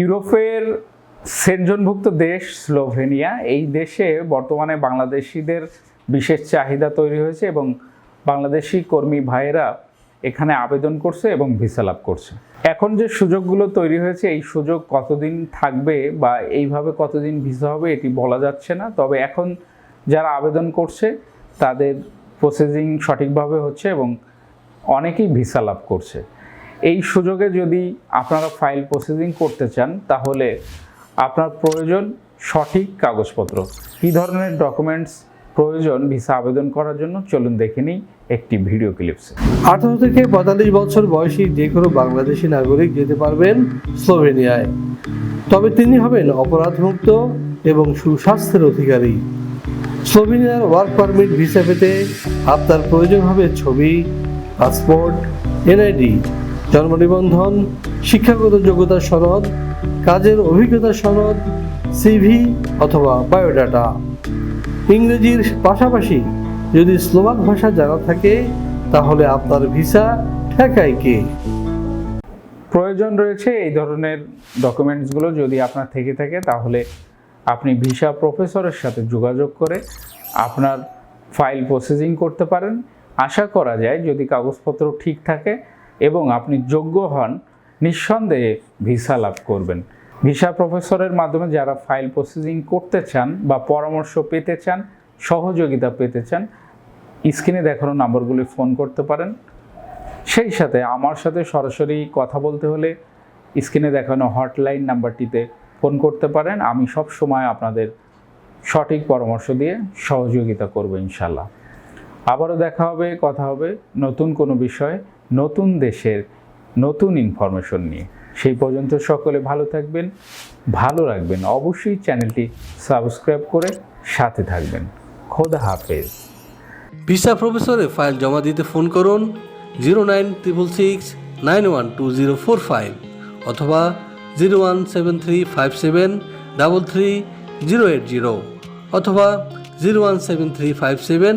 ইউরোপের সেনজনভুক্ত দেশ স্লোভেনিয়া। এই দেশে বর্তমানে বাংলাদেশিদের বিশেষ চাহিদা তৈরি হয়েছে এবং বাংলাদেশি কর্মী ভাইয়েরা এখানে আবেদন করছে এবং ভিসা লাভ করছে। এখন যে সুযোগগুলো তৈরি হয়েছে, এই সুযোগ কতদিন থাকবে বা এইভাবে কতদিন ভিসা হবে এটি বলা যাচ্ছে না। তবে এখন যারা আবেদন করছে, তাদের প্রসেসিং সঠিকভাবে হচ্ছে এবং অনেকেই ভিসা লাভ করছে। এই সুযোগে যদি আপনারা ফাইল প্রসেসিং করতে চান, তাহলে আপনার প্রয়োজন সঠিক কাগজপত্র। কী ধরনের ডকুমেন্টস প্রয়োজন, ভিসা আবেদন করার জন্য, চলুন দেখে নিই একটি ভিডিও ক্লিপসে। আঠারো থেকে পঁয়তাল্লিশ বছর বয়সী যে কোনো বাংলাদেশি নাগরিক যেতে পারবেন স্লোভেনিয়ায়। তবে তিনি হবেন অপরাধমুক্ত এবং সুস্বাস্থ্যের অধিকারী। স্লোভেনিয়ার ওয়ার্ক পারমিট, ভিসা পেতে আপনার প্রয়োজন হবে ছবি, পাসপোর্ট, এনআইডি। জন্ম নিবন্ধন শিক্ষাগত যোগ্যতা সনদ, কাজের অভিজ্ঞতা সনদ সিভি অথবা বায়োডাটা। ইংরেজির পাশাপাশি যদি স্লোভাক ভাষা জানা থাকে, তাহলে আপনার ভিসা ঠেকায় কে? প্রয়োজন রয়েছে এই ধরনের ডকুমেন্টসগুলো যদি আপনার থেকে থাকে, তাহলে আপনি ভিসা প্রফেসরের সাথে যোগাযোগ করে আপনার ফাইল প্রসেসিং করতে পারেন। আশা করা যায় যদি কাগজপত্র ঠিক থাকে এবং আপনি যোগ্য হন, নিঃসন্দেহে ভিসা লাভ করবেন। ভিসা প্রফেসরের মাধ্যমে যারা ফাইল প্রসেসিং করতে চান বা পরামর্শ পেতে চান, সহযোগিতা পেতে চান, স্ক্রিনে দেখানো নম্বরগুলি ফোন করতে পারেন। সেই সাথে আমার সাথে সরাসরি কথা বলতে হলে স্ক্রিনে দেখানো হটলাইন নাম্বারটিতে ফোন করতে পারেন। আমি সব সময় আপনাদের সঠিক পরামর্শ দিয়ে সহযোগিতা করব ইনশাল্লাহ আবারও দেখা হবে, কথা হবে নতুন কোনো বিষয়ে, নতুন দেশের নতুন ইনফরমেশন নিয়ে। সেই পর্যন্ত সকলে ভালো থাকবেন, ভালো রাখবেন। অবশ্যই চ্যানেলটি সাবস্ক্রাইব করে সাথে থাকবেন। খোদা হাফেজ। ভিসা প্রফেসরে ফাইল জমা দিতে ফোন করুন zero nine triple six nine one two zero four five অথবা zero one seven three five seven double three zero eight zero অথবা zero one seven three five seven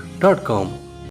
dot com